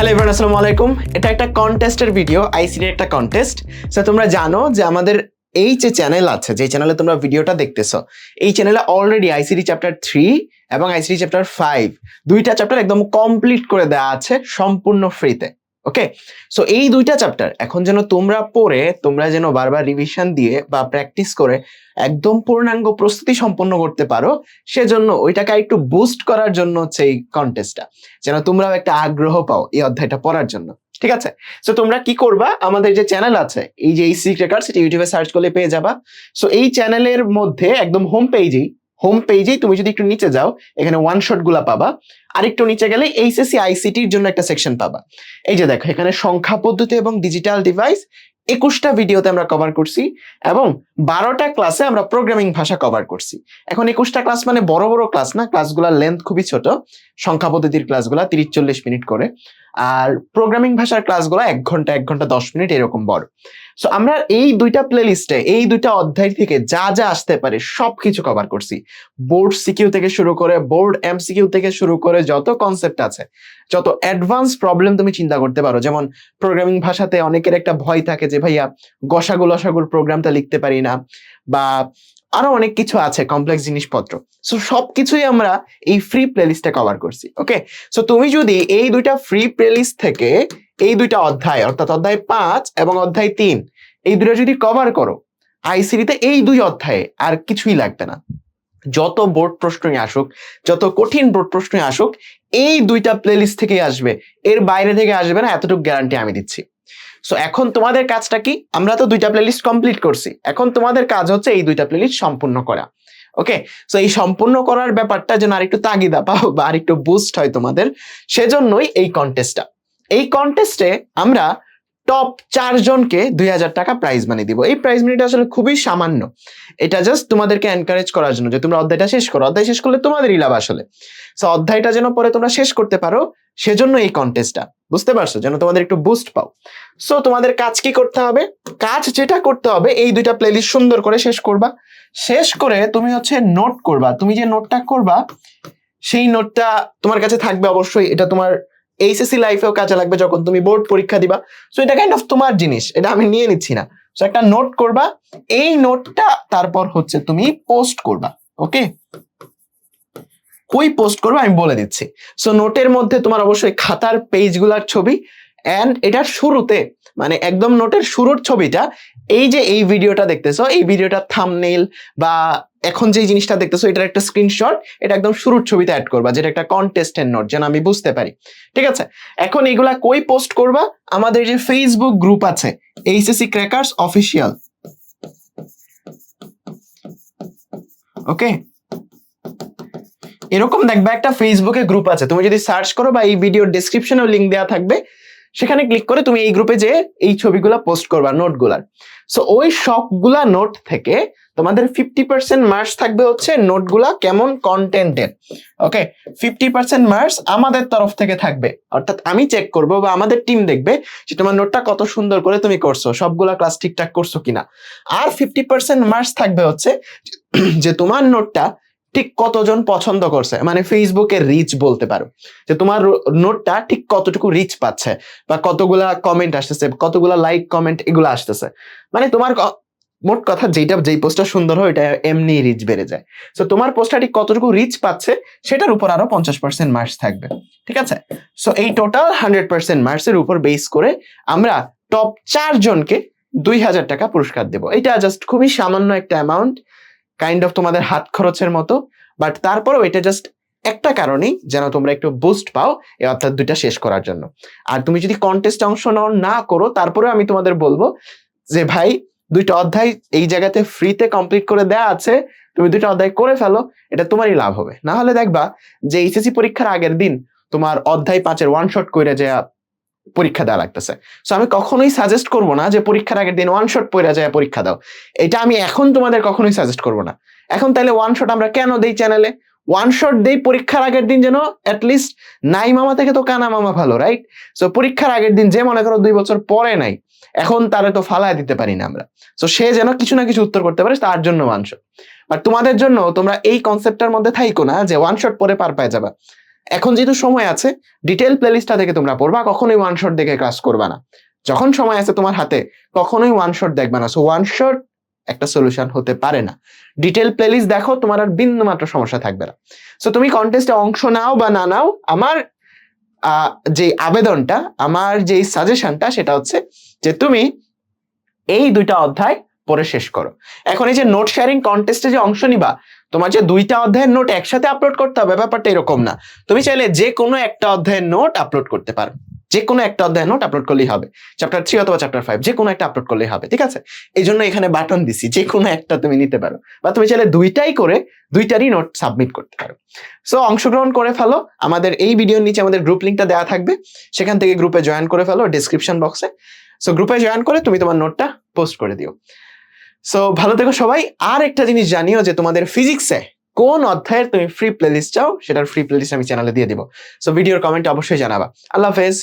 Hello everyone আসসালামু আলাইকুম এটা একটা কন্টেস্টের ভিডিও আইসিডি একটা কন্টেস্ট সো তোমরা জানো যে আমাদের এই যে চ্যানেল আছে, যে চ্যানেলে তোমরা ভিডিওটা দেখতেছো, এই চ্যানেলে অলরেডি আইসিডি চ্যাপ্টার থ্রি এবং আইসিডি চ্যাপ্টার ফাইভ দুইটা চ্যাপ্টার একদম কমপ্লিট করে দেওয়া আছে, সম্পূর্ণ ফ্রিতে ওকে সো এই দুইটা চ্যাপ্টার এখন যেন তোমরা পড়ে, তোমরা যেন বারবার রিভিশন দিয়ে বা প্র্যাকটিস করে একদম পূর্ণাঙ্গ প্রস্তুতি সম্পন্ন করতে পারো, সেজন্য ওইটাকে একটু বুস্ট করার জন্য হচ্ছে এই কন্টেস্টটা যেন তোমরাও একটা আগ্রহ পাও এই অধ্যায়টা পড়ার জন্য। ঠিক আছে? সো তোমরা কি করবা? আমাদের যে চ্যানেল আছে, এই যে এই সিক্রেটার সেটা ইউটিউবে সার্চ করলে পেয়ে যাবা। সো এই চ্যানেলের মধ্যে একদম হোম পেজেই হোম পেজেই তুমি যদি একটু নিচে যাও, এখানে ওয়ান শটগুলা পাবা। আর একটু নিচে গেলে এইচএসসি, আইসিটির জন্য একটা সেকশন পাবা। এই যে দেখো, এখানে সংখ্যা পদ্ধতি এবং ডিজিটাল ডিভাইস একুশটা ভিডিওতে আমরা কভার করছি এবং বারোটা ক্লাসে আমরা প্রোগ্রামিং ভাষা কভার করছি। এখন একুশটা ক্লাস মানে বড় বড় ক্লাস না ক্লাসগুলোর লেন্থ খুবই ছোট। সংখ্যা পদ্ধতির ক্লাসগুলো তিরিশ চল্লিশ মিনিট করে। আর প্রোগ্রামিং ভাষার ক্লাসগুলো এক ঘণ্টা এক ঘণ্টা, দশ মিনিট এরকম বড়। সো আমরা এই দুইটা প্লে লিস্টে এই দুইটা অধ্যায় থেকে যা যা আসতে পারে সব কিছু কভার করছি বোর্ড সিকিউ থেকে শুরু করে বোর্ড এমসিকিউ থেকে শুরু করে যত কনসেপ্ট আছে, যত অ্যাডভান্স প্রবলেম তুমি চিন্তা করতে পারো, যেমন প্রোগ্রামিং ভাষাতে অনেকের একটা ভয় থাকে যে, ভাইয়া গসাগু লসাগুর প্রোগ্রামটা লিখতে পারি না বা আরও অনেক কিছু আছে কমপ্লেক্স জিনিসপত্র। সো সবকিছুই আমরা এই ফ্রি প্লেলিস্টে কভার করছি ওকে সো তুমি যদি এই দুইটা ফ্রি প্লেলিস্ট থেকে এই দুইটা অধ্যায়, অর্থাৎ অধ্যায় পাঁচ এবং অধ্যায় তিন, এই দুটো যদি কভার করো আইসিডিতে এই দুই অধ্যায়ে আর কিছুই লাগবে না। যত বোর্ড প্রশ্নই আসুক, যত কঠিন বোর্ড প্রশ্নই আসুক, এই দুইটা প্লেলিস্ট থেকেই আসবে। এর বাইরে থেকে আসবে না, এতটুকু গ্যারান্টি আমি দিচ্ছি। সো এখন তোমাদের কাজটা কি? আমরা তো দুইটা প্লেলিস্ট কমপ্লিট করছি। এখন তোমাদের কাজ হচ্ছে এই দুইটা প্লেলিস্ট সম্পূর্ণ করা। ওকে সো এই সম্পূর্ণ করার ব্যাপারটা যেন আরেকটু তাগিদা পাও বা আরেকটু বুস্ট হয় তোমাদের, সেজন্যই এই কন্টেস্টটা এই কন্টেস্টে আমরা টপ চারজনকে দুই হাজার টাকা প্রাইজ মানি দিব। এই প্রাইজ মানিটা আসলে খুবই সামান্য। এটা জাস্ট তোমাদেরকে এনকারেজ করার জন্য যে, তোমরা অধ্যায়টা শেষ করো। অধ্যায় শেষ করলে তোমাদেরই লাভ আসলে। সো অধ্যায়টা যেন পরে তোমরা শেষ করতে পারো, সেজন্য এই কন্টেস্টটা বুঝতে পারছ? যেন তোমাদের একটু বুস্ট পাও। সো তোমাদের কাজ কি করতে হবে? কাজ যেটা করতে হবে, এই দুইটা প্লেলিস্ট সুন্দর করে শেষ করবা। শেষ করে তুমি হচ্ছে নোট করবা। তুমি যে নোটটা করবা, সেই নোটটা তোমার কাছে থাকবে অবশ্যই। এটা তোমার এইচএসসি লাইফেও কাজে লাগবে যখন তুমি বোর্ড পরীক্ষা দিবা। সো এটা কাইন্ড অফ তোমার জিনিস। এটা আমি নিয়ে নিচ্ছি না। সো একটা নোট করবা। এই নোটটা তারপর হচ্ছে তুমি পোস্ট করবা। ওকে কই পোস্ট করবে আমি বলে দিচ্ছি। সো নোটের মধ্যে তোমার অবশ্যই খাতার পেজগুলার ছবি অ্যান্ড এটার শুরুতে মানে একদম নোটের শুরুর ছবিটা, এই যে এই ভিডিওটা দেখতেছো, এই ভিডিওটার থামনেইল বা এখন যে জিনিসটা দেখতেছো, এটার একটা স্ক্রিনশট এটা একদম শুরুর ছবিতে অ্যাড করবা, যেটা একটা কন্টেস্টের নোট যেন আমি বুঝতে পারি। ঠিক আছে? এখন এগুলা কই পোস্ট করবা? আমাদের যে ফেসবুক গ্রুপ আছে এইচএসসি ক্র্যাকার্স অফিসিয়াল ওকে এরকম দেখবে একটা ফেসবুকে গ্রুপ আছে। তুমি যদি সার্চ করো বা এই ভিডিওর ডেসক্রিপশনেও লিঙ্ক দেওয়া থাকবে, সেখানে ক্লিক করে তুমি এই গ্রুপে যে এই ছবিগুলা পোস্ট করবা নোটগুলার সো ওই সবগুলা নোট থেকে তোমাদের ফিফটি পার্সেন্ট মার্কস থাকবে হচ্ছে নোটগুলা কেমন কন্টেন্টের ওকে ফিফটি পার্সেন্ট মার্কস আমাদের তরফ থেকে থাকবে। অর্থাৎ আমি চেক করব বা আমাদের টিম দেখবে যে তোমার নোটটা কত সুন্দর করে তুমি করছ, সবগুলা ক্লাস ঠিকঠাক করছ কিনা। আর ফিফটি পার্সেন্ট মার্কস থাকবে হচ্ছে যে তোমার নোটটা ঠিক কতজন পছন্দ করছে? মানে ফেসবুকের রিচ বলতে পারো। যে তোমার নোটটা ঠিক কতটুকু রিচ পাচ্ছে? বা কতগুলা কমেন্ট আসতেছে, কতগুলা লাইক কমেন্ট এগুলো আসতেছে। মানে তোমার মোট কথা যেটা যেই পোস্টটা সুন্দর হয় এটা এমনি রিচ বেড়ে যায়। সো তোমার পোস্টটা ঠিক কতটুকু রিচ পাচ্ছে, সেটার উপর আরও পঞ্চাশ পার্সেন্ট মার্কস থাকবে। ঠিক আছে? সো এই টোটাল হান্ড্রেড পার্সেন্ট মার্কসের উপর বেস করে আমরা টপ চারজনকে দুই হাজার টাকা পুরস্কার দেবো। এটা জাস্ট খুবই সামান্য একটা অ্যামাউন্ট কাইন্ড অফ তোমাদের হাত খরচের মতো বাট তারপরেও এটা জাস্ট একটা কারণেই যেন তোমরা একটু বুস্ট পাও এই অর্থাৎ দুইটা শেষ করার জন্য। আর তুমি যদি কন্টেস্ট অংশ নাও, না করো তারপরে আমি তোমাদের বলব যে ভাই, দুইটা অধ্যায় এই জায়গাতে ফ্রিতে কমপ্লিট করে দেয়া আছে, তুমি দুইটা অধ্যায় করে ফেলো, এটা তোমারই লাভ হবে। না হলে দেখবা যে এইচএসসি পরীক্ষার আগের দিন তোমার অধ্যায় পাঁচের ওয়ান শট করে যে পরীক্ষা দেওয়া লাগতেছে। সো আমি কখনোই সাজেস্ট করব না যে পরীক্ষার আগের দিন ওয়ান শট পড়ে যায় পরীক্ষা দাও। এটা আমি এখন তোমাদের কখনোই সাজেস্ট করব না। এখন তাহলে ওয়ান শট আমরা কেন দেই চ্যানেলে ওয়ান শট দেই পরীক্ষার আগের দিন যেন অ্যাটলিস্ট নাই মামা থেকে তো কানা মামা ভালো রাইট সো পরীক্ষার আগের দিন যে মনে করো দুই বছর পরে নাই, এখন তারে তো ফালায় দিতে পারি না আমরা। সো সে যেন কিছু না কিছু উত্তর করতে পারে, তার জন্য ওয়ান শট আর তোমাদের জন্য তোমরা এই কনসেপ্টটার মধ্যে থাইকো না যে ওয়ান শট পরে পার পায় যাবা। এখন যেহেতু সময় আছে ডিটেল প্লেলিস্টটা থেকে তোমরা পড়বা, কখনোই ওয়ান শট দেখে ক্লাস করবা না। যখন সময় আছে তোমার হাতে, কখনোই ওয়ান শট দেখবা না। সো ওয়ান শট একটা সলিউশন হতে পারে না। ডিটেল প্লেলিস্ট দেখো, তোমার আর বিন্দু মাত্র সমস্যা থাকবে না। সো তুমি কন্টেস্টে অংশ নাও বা না নাও, আমার যে আবেদনটা, আমার যে সাজেশনটা সেটা হচ্ছে যে তুমি এই দুইটা অধ্যায় পড়ে শেষ করো। এখন এই যে নোট শেয়ারিং কন্টেস্টে যে অংশ নিবা, তোমার যে দুইটা অধ্যায়ের নোট একসাথে আপলোড করতে হবে, ব্যাপারটা এরকম না। তুমি চাইলে যে কোনো একটা অধ্যায়ের নোট আপলোড করতে পারো। যে কোনো একটা অধ্যায়ের নোট আপলোড করলেই হবে। চ্যাপ্টার থ্রি অথবা চ্যাপ্টার ফাইভ যে কোনো একটা আপলোড করলেই হবে, ঠিক আছে? এই জন্য এখানে বাটন দিছি, যে কোনো একটা তুমি নিতে পারো। বা তুমি চাইলে দুইটাই করে, দুইটারই নোট সাবমিট করতে পারো। সো অংশগ্রহণ করে ফেলো। আমাদের এই ভিডিওর নিচে আমাদের গ্রুপ লিঙ্কটা দেওয়া থাকবে। সেখান থেকে গ্রুপে জয়েন করে ফেলো ডিসক্রিপশন বক্সে সো গ্রুপে জয়েন করে তুমি তোমার নোটটা পোস্ট করে দিও। সো ভালো থেকো সবাই। আর একটা জিনিস জানিও যে তোমাদের ফিজিক্সে কোন অধ্যায়ের তুমি ফ্রি প্লেলিস্ট চাও, সেটার ফ্রি প্লেলিস্ট আমি চ্যানেলে দিয়ে দিব। সো ভিডিওর কমেন্ট অবশ্যই জানাবা। আল্লাহ হাফেজ।